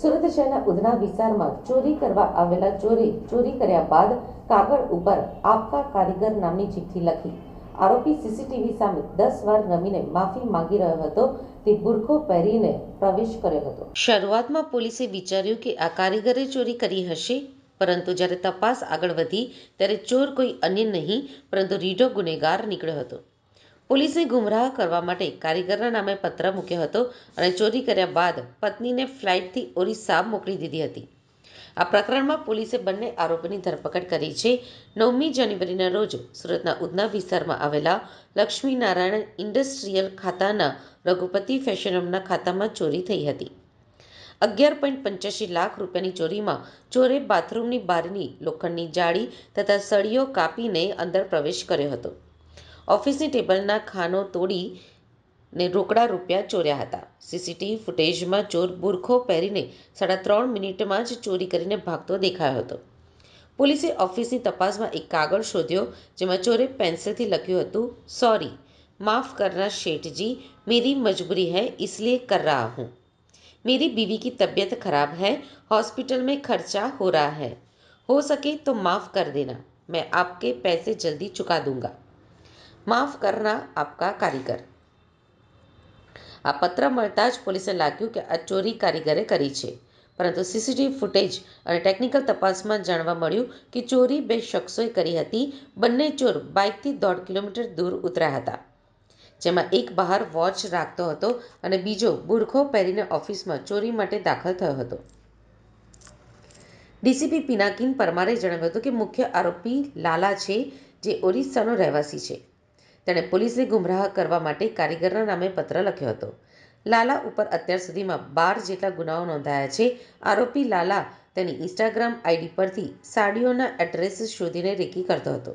સુરત શહેરના ઉધના વિસ્તારમાં ચોરી કરવા આવેલા ચોરે, ચોરી કર્યા બાદ કાગળ ઉપર આપકા કારીગર નામની ચિઠ્ઠી લખી. આરોપી સીસીટીવી સામે દસ વાર નમીને માફી માંગી રહ્યો હતો. તે બુરખો પહેરીને પ્રવેશ કર્યો હતો. શરૂઆતમાં પોલીસે વિચાર્યું કે આ કારીગરે ચોરી કરી હશે, પરંતુ જ્યારે તપાસ આગળ વધી, ત્યારે ચોર કોઈ અન્ય નહીં, પરંતુ રીઢો ગુનેગાર નીકળ્યો હતો. પોલીસે ગુમરાહ કરવા માટે કારીગરના નામે પત્ર મૂક્યો હતો અને ચોરી કર્યા બાદ પત્નીને ફ્લાઇટથી ઓરિસ્સા મોકલી દીધી હતી. આ પ્રકરણમાં પોલીસે બંને આરોપીની ધરપકડ કરી છે. નવમી જાન્યુઆરીના રોજ સુરતના ઉધના વિસ્તારમાં આવેલા લક્ષ્મીનારાયણ ઇન્ડસ્ટ્રીયલ ખાતાના રઘુપતિ ફેશનમના ખાતામાં ચોરી થઈ હતી. અગિયાર પોઈન્ટ પંચ્યાસી લાખ રૂપિયાની ચોરીમાં ચોરે બાથરૂમની બારીની લોખંડની જાળી તથા સળીઓ કાપીને અંદર પ્રવેશ કર્યો હતો. ઓફિસની ટેબલના ખાનો તોડી ને રોકડા રૂપિયા ચોર્યા હતા સીસીટીવી ફૂટેજમાં ચોર બુરખો પહેરીને સાડા ત્રણ મિનિટમાં જ ચોરી કરીને ભાગતો દેખાયો હતો પોલીસે ઓફિસની તપાસમાં એક કાગળ શોધ્યો જેમાં ચોરે પેન્સિલથી લખ્યું હતું સોરી માફ કરના શેઠજી મેરી મજબૂરી है इसलिए कर रहा हूँ मेरी बीवी की तबीयत खराब है हॉस्पिटल में खर्चा हो रहा है हो सके तो माफ़ कर देना मैं आपके पैसे जल्दी चुका दूंगा માફ કરના આપકા કારીગર. આ પત્ર મળતા જ પોલીસને લાગ્યું કે આ ચોરી કારીગરે કરી છે. પરંતુ સીસીટીવી ફૂટેજ અને ટેકનિકલ તપાસમાં જાણવા મળ્યું કે ચોરી બે શખ્સોએ કરી હતી. બંને ચોર બાઇકથી દોઢ કિલોમીટર દૂર ઉતર્યા હતા. જેમાં એક બહાર વોચ રાખતો હતો અને બીજો બુરખો પહેરીને ઓફિસમાં ચોરી માટે દાખલ થયો હતો. ડીસીપી પિનાકિન પરમારે જણાવ્યું હતું કે મુખ્ય આરોપી લાલા છે, જે ઓરિસ્સાનો રહેવાસી છે. તેણે પોલીસને ગુમરાહ કરવા માટે કારીગરના નામે પત્ર લખ્યો હતો. લાલા ઉપર અત્યાર સુધીમાં બાર જેટલા ગુનાઓ નોંધાયા છે. આરોપી લાલા તેની ઇન્સ્ટાગ્રામ આઈડી પરથી સાડીઓના એડ્રેસ શોધીને રેકી કરતો હતો.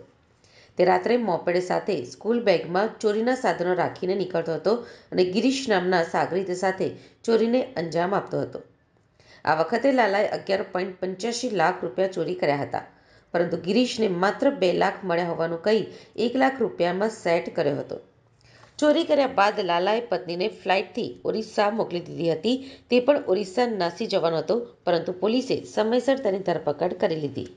તે રાત્રે મોપેડ સાથે સ્કૂલ બેગમાં ચોરીના સાધનો રાખીને નીકળતો હતો અને ગિરીશ નામના સાગરીત સાથે ચોરીને અંજામ આપતો હતો. આ વખતે લાલાએ અગિયાર પોઈન્ટ પંચ્યાસી લાખ રૂપિયા ચોરી કર્યા હતા. પરંતુ ગિરીશને માત્ર બે લાખ મળ્યા હોવાનું કહી એક લાખ રૂપિયામાં સેટ કર્યો હતો. ચોરી કર્યા બાદ લાલાએ પત્નીને ફ્લાઇટથી ઓરિસ્સા મોકલી દીધી હતી. તે પણ ઓરિસ્સા નાસી જવાનો હતો, પરંતુ પોલીસે સમયસર તેની ધરપકડ કરી લીધી.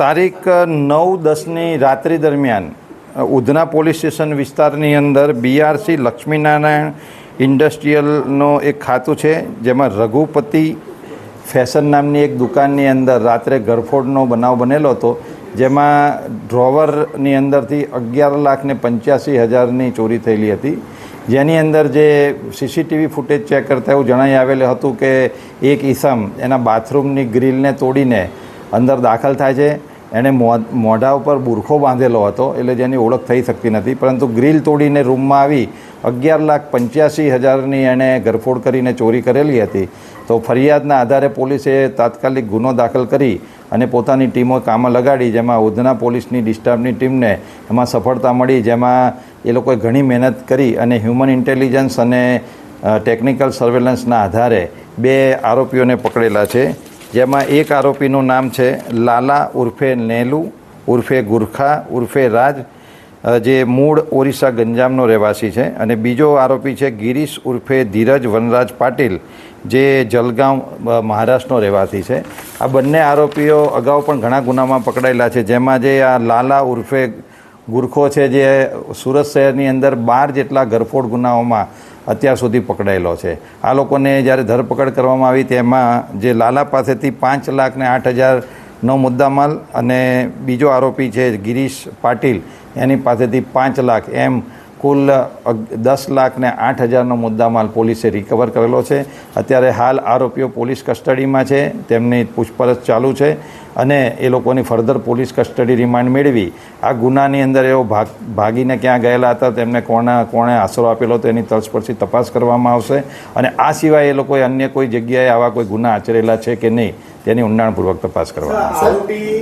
તારીખ નવ દસની રાત્રિ દરમિયાન ઉધના પોલીસ સ્ટેશન વિસ્તારની અંદર બીઆરસી લક્ષ્મીનારાયણ ઇન્ડસ્ટ્રીયલનો એક ખાતું છે, જેમાં રઘુપતિ ફેશન નામની એક દુકાનની અંદર રાત્રે ગરફોડનો બનાવ બનેલો હતો, જેમાં ડ્રોવરની અંદરથી અગિયાર લાખ ને પંચ્યાસી હજારની ચોરી થયેલી હતી. જેની અંદર જે સીસીટીવી ફૂટેજ ચેક કરતા એવું જણાઈ આવેલું હતું કે એક ઈસમ એના બાથરૂમની ગ્રીલને તોડીને અંદર દાખલ થાય છે. એણે મોઢા ઉપર બુરખો બાંધેલો હતો, એટલે જેની ઓળખ થઈ શકતી નથી. પરંતુ ગ્રીલ તોડીને રૂમમાં આવી અગિયાર લાખ પંચ્યાસી હજારની એણે ગરફોડ કરીને ચોરી કરેલી હતી. તો ફરિયાદના આધારે પોલીસે તાત્કાલિક ગુનો દાખલ કરી અને પોતાની ટીમો કામમાં લગાડી, જેમાં ઉધના પોલીસની ડિસ્ટર્બની ટીમને એમાં સફળતા મળી, જેમાં એ લોકોએ ઘણી મહેનત કરી અને હ્યુમન ઇન્ટેલિજન્સ અને ટેકનિકલ સર્વેલન્સના આધારે બે આરોપીઓને પકડેલા છે. જેમાં એક આરોપીનું નામ છે લાલા ઉર્ફે નેલુ, ઉર્ફે ગુરખા, ઉર્ફે રાજ જે મૂળ ઓરિસ્સા ગંજામનો રહેવાસી છે. અને બીજો આરોપી છે ગિરીશ ઉર્ફે ધીરજ વનરાજ પાટીલ, જે જલગાંવ મહારાષ્ટ્રનો રહેવાસી છે. આ બંને આરોપીઓ અગાઉ પણ ઘણા ગુનામાં પકડાયેલા છે, જેમાં જે આ લાલા ઉર્ફે ગુરખો છે, જે સુરત શહેરની અંદર બાર જેટલા ગરફોડ ગુનાઓમાં અત્યાર સુધી પકડાયેલો છે. આ લોકોને જ્યારે ધરપકડ કરવામાં આવી તેમાં જે લાલા પાસેથી પાંચ લાખ ને આઠ હજારનો મુદ્દામાલ અને બીજો આરોપી છે ગિરીશ પાટીલ, એની પાસેથી પાંચ લાખ એમ કુલ દસ લાખ ને આઠ હજારનો મુદ્દામાલ પોલીસે રિકવર કરેલો છે. અત્યારે હાલ આરોપીઓ પોલીસ કસ્ટડીમાં છે. તેમની પૂછપરછ ચાલુ છે અને એ લોકોની ફર્ધર પોલીસ કસ્ટડી રિમાન્ડ મેળવી. આ ગુનાની અંદર એઓ ભાગ, ભાગીને ક્યાં ગયેલા હતા, તેમને કોણે કોણે આશરો આપેલો હતો એની તલસ્પર્શી તપાસ કરવામાં આવશે. અને આ સિવાય એ લોકોએ અન્ય કોઈ જગ્યાએ આવા કોઈ ગુના આચરેલા છે કે નહીં, તેની ઊંડાણપૂર્વક તપાસ કરવામાં આવશે.